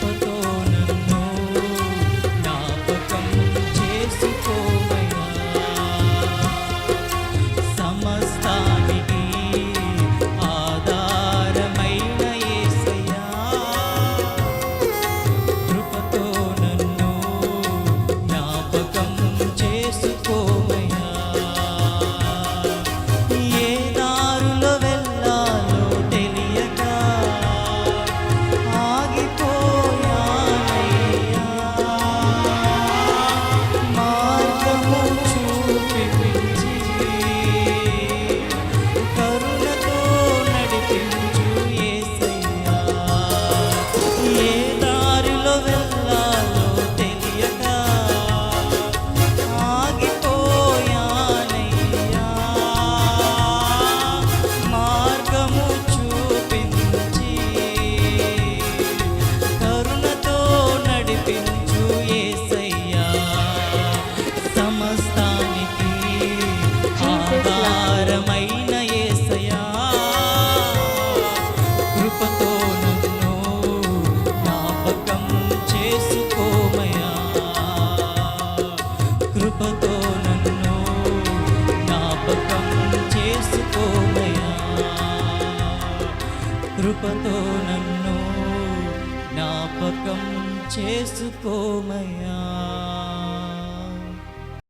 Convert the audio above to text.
photo. కృపతో నన్ను జ్ఞాపకం చేసుకోమయ్యా.